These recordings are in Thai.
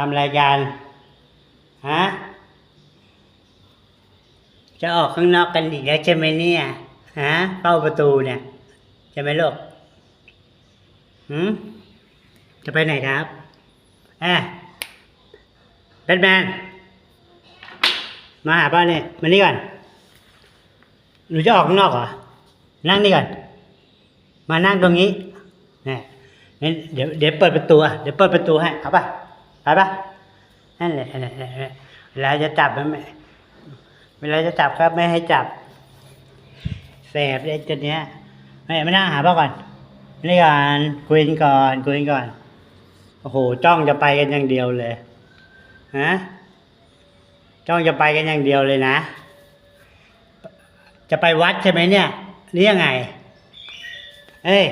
ทำรายการฮะจะออกข้างนอกกันอีกแล้วใช่ไหมเนี่ยฮะเป้าประตูเนี่ยใช่ไหมลูกหืมจะไปไหนครับอะแบทแมนมาหาป้าเนี่ยมานี่ก่อนหนูจะออกข้างนอกเหรอนั่งนี่ก่อน มานั่งตรงนี้เนี่ยเดี๋ยวเดี๋ยวเปิดประตูอะเดี๋ยวเปิดประตูให้เอาป่ะ ไปปะนั่นแหละนั่นแหละเวลาจะจับมันไม่เวลาจะจับครับไม่ให้จับแสบเลยจุดเนี้ยไม่ไม่น่าหาพ่อก่อนนี่ก่อนคุยก่อนคุยก่อนโอ้โหจ้องจะไปกันอย่างเดียวเลยฮะจ้องจะไปกันอย่างเดียวเลยนะ จะไปวัดใช่ไหมเนี่ยหรือยังไง เอ้ย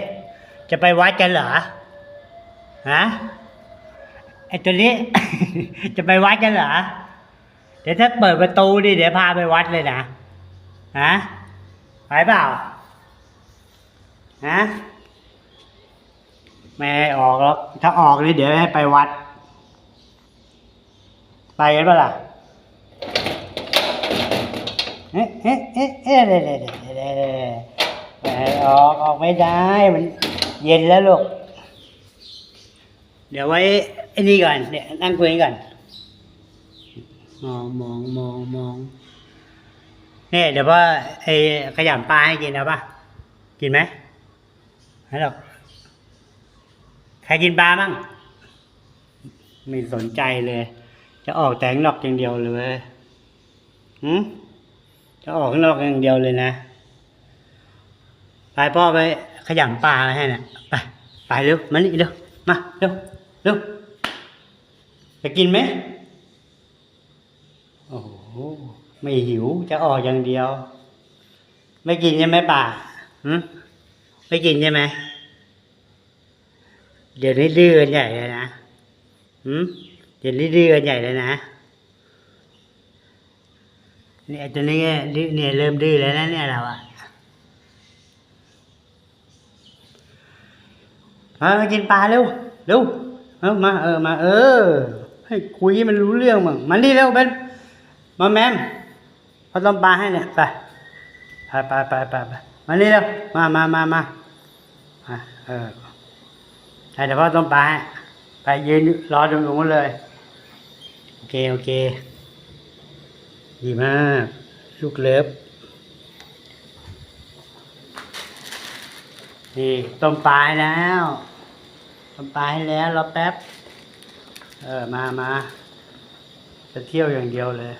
จะไปวัดกันเหรอฮะ ไอตัวนี้ จะไปวัดกันเหรอ เดี๋ยวถ้าเปิดประตูดิเดี๋ยวพาไปวัดเลยนะ ฮะไปเปล่า ฮะ ไม่ออกหรอก ถ้าออกนี่เดี๋ยวให้ไปวัด ไปกันเปล่าเอ๊ะเอ๊ะเอ๊ะเอ๊ะเดี๋ยวเดี๋ยวเดี๋ยวเดี๋ยวเดี๋ยวไม่ออกออกไม่ได้ มันเย็นแล้วลูก เดี๋ยวไว้ไอ้นี่ก่อนเดี๋ยวนั่งคุยกันก่อนมองมองมองมองเนี่ยเดี๋ยวว่าไอ้ขยำปลาให้กินเอาป่ะกินไหมไม่หรอกใครกินปลาบ้างไม่สนใจเลย จะออกแต่ข้างนอกอย่างเดียวเลยหืมจะออกข้างนอกอย่างเดียวเลยนะไปพ่อไปขยำปลาให้น่ะไปไปเร็วมานี่เร็วมาเร็ว เร็วจะกินไหมโอ้โหไม่หิวจะออกอย่างเดียว ไม่กินใช่ไหมป่าหืมไม่กินใช่ไหมเดี๋ยวนี้ดื้อกันใหญ่เลยนะหืมเดี๋ยวนี้ดื้อกันใหญ่เลยนะเนี่ยตัวนี้เนี่ยเริ่มดื้อแล้วนะเนี่ยเราอะมามากินปลาเร็วเร็ว เอามาเออมา เออ ให้คุยให้มันรู้เรื่องมั่งมานี่เร็วเบนมาแมมเขาต้มปลาให้เนี่ยไปไปไปไปไปไปมานี่เร็วมามามามาเออให้เดี๋ยวพ่อต้มปลาให้ไปยืนรอตรงนู้นเลย โอเค โอเค ดีมาก ลูกเลิฟนี่ต้มปลาแล้ว ทำปลาให้แล้วรอแป๊บ เออ มามาจะเที่ยวอย่างเดียวเลย